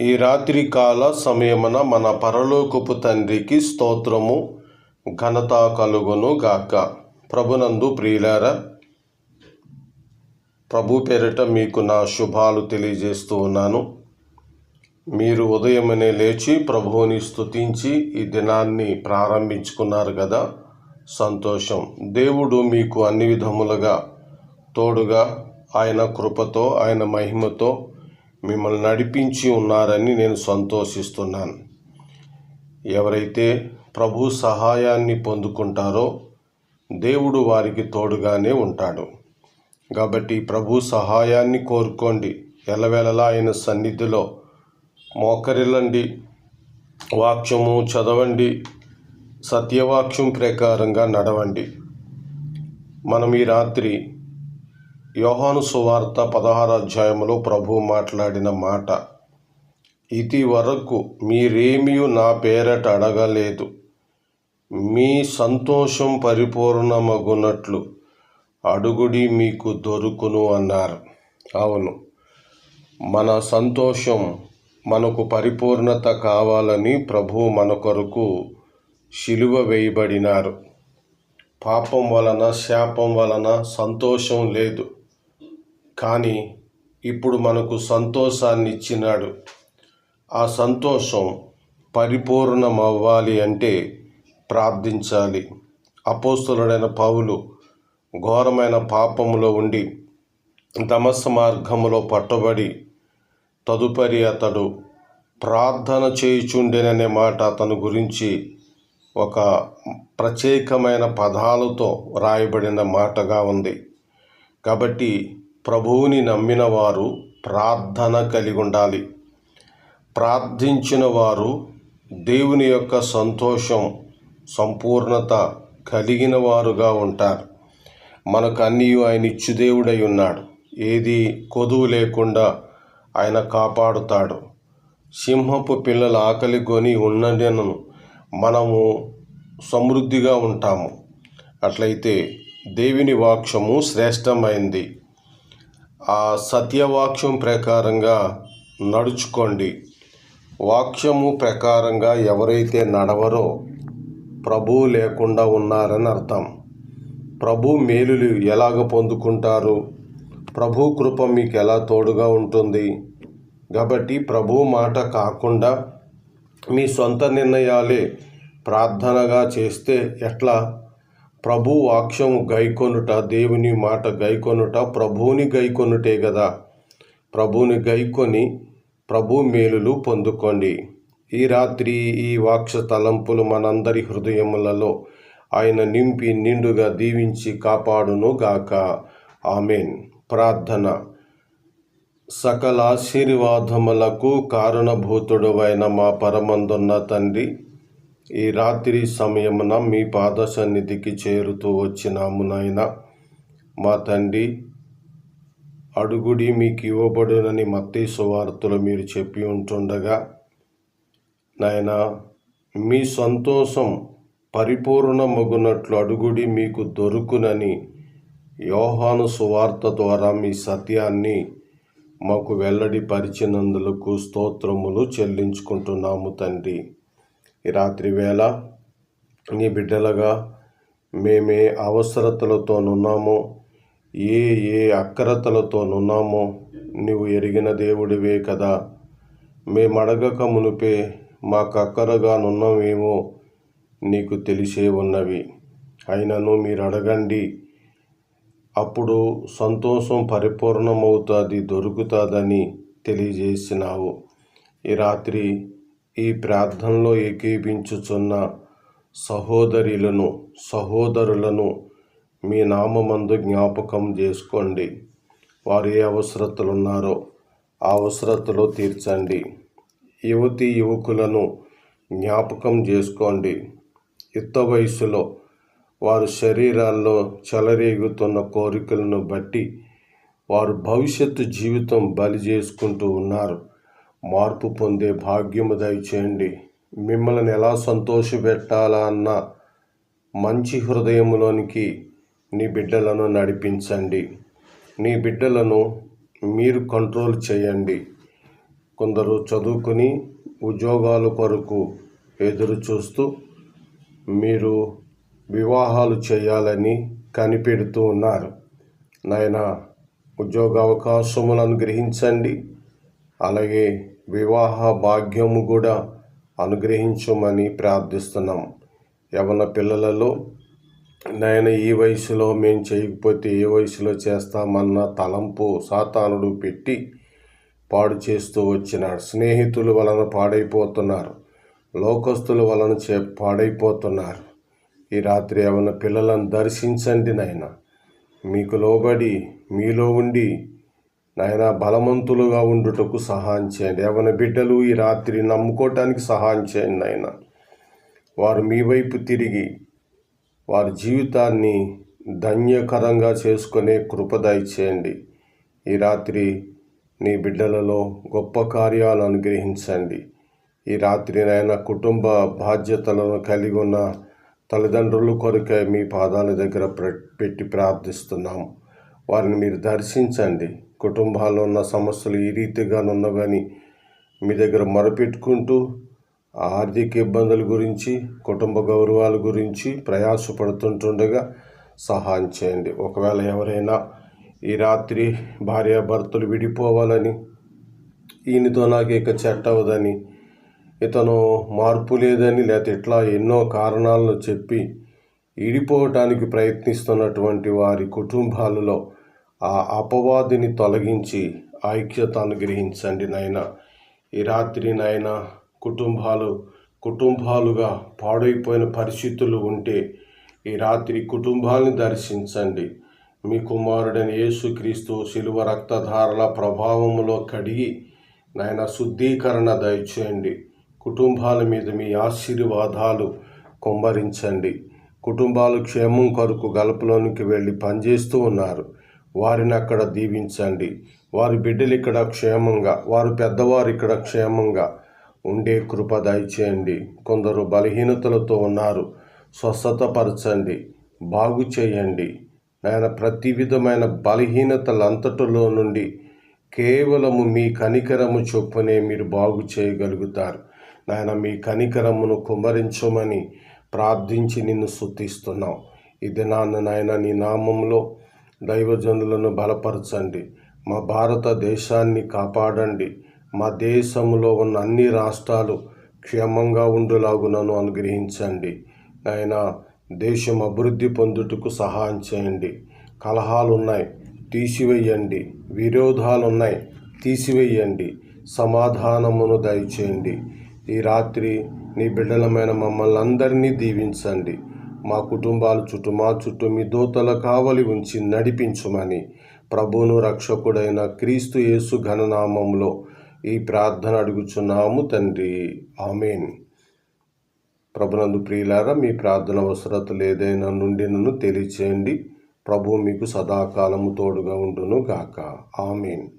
ఈ రాత్రి కాల సమయమున మన పరలోకపు తండ్రికి స్తోత్రము ఘనత కలుగును గాక. ప్రభునందు ప్రియులారా ప్రభు పేరిట మీకు నా శుభాలు తెలియజేస్తూ ఉన్నాను. మీరు ఉదయమనే లేచి ప్రభువుని స్తుతించి ఈ దినాన్ని ప్రారంభించుకున్నారు కదా సంతోషం. దేవుడు మీకు అన్ని విధములుగా తోడుగా ఆయన కృపతో ఆయన మహిమతో మిమ్మల్ని నడిపించి ఉన్నారని నేను సంతోషిస్తున్నాను. ఎవరైతే ప్రభు సహాయాన్ని పొందుకుంటారో దేవుడు వారికి తోడుగానే ఉంటాడు. కాబట్టి ప్రభు సహాయాన్ని కోరుకోండి. ఎలవెలలా ఆయన సన్నిధిలో మోకరిల్లండి. వాక్యము చదవండి. సత్యవాక్యం ప్రకారంగా నడవండి. మనం ఈ రాత్రి యోహాను సువార్త పదహార అధ్యాయంలో ప్రభు మాట్లాడిన మాట ఇది వరకు మీరేమీ నా పేరట అడగలేదు. మీ సంతోషం పరిపూర్ణమగునట్లు అడుగుడి మీకు దొరుకును అన్నారు. అవును మన సంతోషం మనకు పరిపూర్ణత కావాలని ప్రభు మన కొరకు శిలువ వేయబడినారు. పాపం వలన శాపం వలన సంతోషం లేదు. కానీ ఇప్పుడు మనకు సంతోషాన్ని ఇచ్చినాడు ఆ సంతోషం పరిపూర్ణమవ్వాలి అంటే ప్రార్థించాలి. అపోస్తులుడైన పౌలు ఘోరమైన పాపములో ఉండి దమస్స మార్గములో పట్టబడి తదుపరి అతడు ప్రార్థన చేయుచుండెననే మాట అతను గురించి ఒక ప్రత్యేకమైన పదాలతో రాయబడిన మాటగా ఉంది. కాబట్టి ప్రభువుని నమ్మిన వారు ప్రార్థన కలిగి ఉండాలి ప్రార్థించిన వారు దేవుని యొక్క సంతోషం సంపూర్ణత కలిగిన వారుగా ఉంటారు. మనకు అన్నీ ఆయన ఇచ్చుదేవుడై ఉన్నాడు. ఏది కొదువు లేకుండా ఆయన కాపాడుతాడు. సింహపు పిల్లల ఆకలి కొని ఉన్నదను మనము సమృద్ధిగా ఉంటాము. అట్లయితే దేవుని వాక్యము శ్రేష్టమైంది. ఆ సత్యవాక్యం ప్రకారంగా నడుచుకోండి. వాక్యము ప్రకారంగా ఎవరైతే నడవరో ప్రభు లేకుండా ఉన్నారని అర్థం. ప్రభు మేలులు ఎలాగ పొందుకుంటారు? ప్రభు కృప మీకు ఎలా తోడుగా ఉంటుంది? కాబట్టి ప్రభు మాట కాకుండా మీ సొంత నిర్ణయాలే ప్రార్థనగా చేస్తే ఎట్లా? ప్రభు వాక్యం గైకొనుట దేవుని మాట గైకొనుట ప్రభువుని గైకొనుటే కదా ప్రభువుని గైకొని ప్రభు మేలులు పొందుకోండి. ఈ రాత్రి ఈ వాక్ష తలంపులు మనందరి హృదయములలో ఆయన నింపి నిండుగా దీవించి కాపాడును గాక. ఆమెన్. ప్రార్థన. సకల ఆశీర్వాదములకు కారణభూతుడువైన మా పరమందున్న తండ్రి ఈ రాత్రి సమయమున మీ పాద సన్నిధికి చేరుతూ వచ్చినాము నాయన. మా తండ్రి అడుగుడి మీకు ఇవ్వబడునని మత్తి సువార్తలు మీరు చెప్పి ఉంటుండగా నాయన మీ సంతోషం పరిపూర్ణమగునట్లు అడుగుడి మీకు దొరుకునని యోహాను సువార్త ద్వారా మీ సత్యాన్ని మాకు వెల్లడి పరిచినందులకు స్తోత్రములు చెల్లించుకుంటున్నాము తండ్రి. ఈ రాత్రి వేళ నీ బిడ్డలుగా మేమే అవసరతలతోనున్నామో. ఏ ఏ అక్కరతలతోనున్నామో నీవు ఎరిగిన దేవుడివే కదా. మేము అడగక మునిపే మాకు అక్కరగా నీకు తెలిసే ఉన్నవి. అయినను మీరు అడగండి అప్పుడు సంతోషం పరిపూర్ణమవుతుంది దొరుకుతుందని తెలియజేసినావు. ఈ రాత్రి ఈ ప్రార్థనలో ఏకీపించుచున్న సహోదరులను సహోదరులను మీ నామందు జ్ఞాపకం చేసుకోండి. వారు ఏ అవసరతలు ఉన్నారో ఆ అవసరతలు తీర్చండి. యువతి యువకులను జ్ఞాపకం చేసుకోండి. యుక్త వయసులో వారు శరీరాల్లో చెలరేగుతున్న కోరికలను బట్టి వారు భవిష్యత్తు జీవితం బలి చేసుకుంటూ ఉన్నారు. మార్పు పొందే భాగ్యము దయచేయండి. మిమ్మల్ని ఎలా సంతోషపెట్టాలా అన్న మంచి హృదయంలోనికి నీ బిడ్డలను నడిపించండి. నీ బిడ్డలను మీరు కంట్రోల్ చేయండి. కొందరు చదువుకుని ఉద్యోగాల కొరకు ఎదురు చూస్తూ మీరు వివాహాలు చేయాలని కనిపెడుతూ ఉన్నారు. నాయన ఉద్యోగ అవకాశములను గ్రహించండి. అలాగే వివాహ భాగ్యము కూడా అనుగ్రహించమని ప్రార్థిస్తున్నాం. యవన పిల్లలలో నాయన ఈ వయసులో మేము చేయకపోతే ఏ వయసులో చేస్తామన్న తలంపు సాతానుడు పెట్టి పాడు చేస్తూ వచ్చినాడు. స్నేహితుల వలన పాడైపోతున్నారు. లోకస్తుల వలన చే పాడైపోతున్నారు. ఈ రాత్రి ఏమైనా పిల్లలను దర్శించండి నాయన. మీకు లోబడి మీలో ఉండి నాయన బలవంతులుగా ఉండుటకు సహాయం చేయండి. ఏమైనా బిడ్డలు ఈ రాత్రి నమ్ముకోవటానికి సహాయం చేయండి నాయన. వారు మీ వైపు తిరిగి వారి జీవితాన్ని ధన్యకరంగా చేసుకునే కృపదయ చేయండి ఈ రాత్రి నీ బిడ్డలలో గొప్ప కార్యాలు అనుగ్రహించండి. ఈ రాత్రి నాయన కుటుంబ బాధ్యతలను కలిగి ఉన్న తల్లిదండ్రులు కొరకే మీ పాదాల దగ్గర పెట్టి ప్రార్థిస్తున్నాము. వారిని మీరు దర్శించండి. కుటుంబాల్లో ఉన్న సమస్యలు ఈ రీతిగా కానీ మీ దగ్గర మొరపెట్టుకుంటూ ఆర్థిక ఇబ్బందుల గురించి కుటుంబ గౌరవాల గురించి ప్రయాసపడుతుంటుండగా సహాయం చేయండి. ఒకవేళ ఎవరైనా ఈ రాత్రి భార్యాభర్తలు విడిపోవాలని ఈయనతో నాకు ఇక చెట్ట అవ్వదని ఇతను మార్పు లేదని లేకపోతే ఇట్లా ఎన్నో కారణాలను చెప్పి విడిపోవటానికి ప్రయత్నిస్తున్నటువంటి వారి కుటుంబాలలో ఆ అపవాదిని తొలగించి ఐక్యత అనుగ్రహించండి నాయన. ఈ రాత్రి నాయన కుటుంబాలు కుటుంబాలుగా పాడైపోయిన పరిస్థితులు ఉంటే ఈ రాత్రి కుటుంబాలను దర్శించండి. మీ కుమారుడైన యేసుక్రీస్తు శిలువ రక్తధారల ప్రభావములో కడిగి నాయన శుద్ధీకరణ దయచేయండి. కుటుంబాల మీద మీ ఆశీర్వాదాలు కుమ్మరించండి. కుటుంబాలు క్షేమం కొరకు గల్పలోనికి వెళ్ళి పనిచేస్తూ ఉన్నారు. వారిని అక్కడ దీవించండి. వారి బిడ్డలు ఇక్కడ క్షేమంగా వారు పెద్దవారు ఇక్కడ క్షేమంగా ఉండే కృప దయచేయండి. కొందరు బలహీనతలతో ఉన్నారు. స్వస్థతపరచండి. బాగు చేయండి. నాయన ప్రతి విధమైన బలహీనతలంతటిలో నుండి కేవలము మీ కనికరము చొప్పునే మీరు బాగు చేయగలుగుతారు. నాయన మీ కనికరమును కుమ్మరించమని ప్రార్థించి నిన్ను శుద్ధిస్తున్నాం ఇది నాన్న నాయన నీ నామంలో దైవజనులను బలపరచండి. మా భారతదేశాన్ని కాపాడండి. మా దేశంలో ఉన్న అన్ని రాష్ట్రాలు క్షేమంగా ఉండులాగునను అనుగ్రహించండి. నాయన దేశం అభివృద్ధి పొందుటకు సహాయం చేయండి. కలహాలు ఉన్నాయి తీసివేయండి. విరోధాలు ఉన్నాయి తీసివేయండి. సమాధానమును దయచేయండి. ఈ రాత్రి నీ బిడ్డలమైన మమ్మల్ని అందరినీ దీవించండి. మా కుటుంబాలు చుట్టూ మా చుట్టూ మీ దూతల కావలి ఉంచి నడిపించుమని ప్రభును రక్షకుడైన క్రీస్తు యేసు ఘననామంలో ఈ ప్రార్థన అడుగుచున్నాము తండ్రి. ఆమెన్. ప్రభునందు ప్రియులారా మీ ప్రార్థన అవసరతలు ఏదైనా నుండి నన్ను తెలియచేయండి. ప్రభు మీకు సదాకాలము తోడుగా ఉండును గాక. ఆమెన్.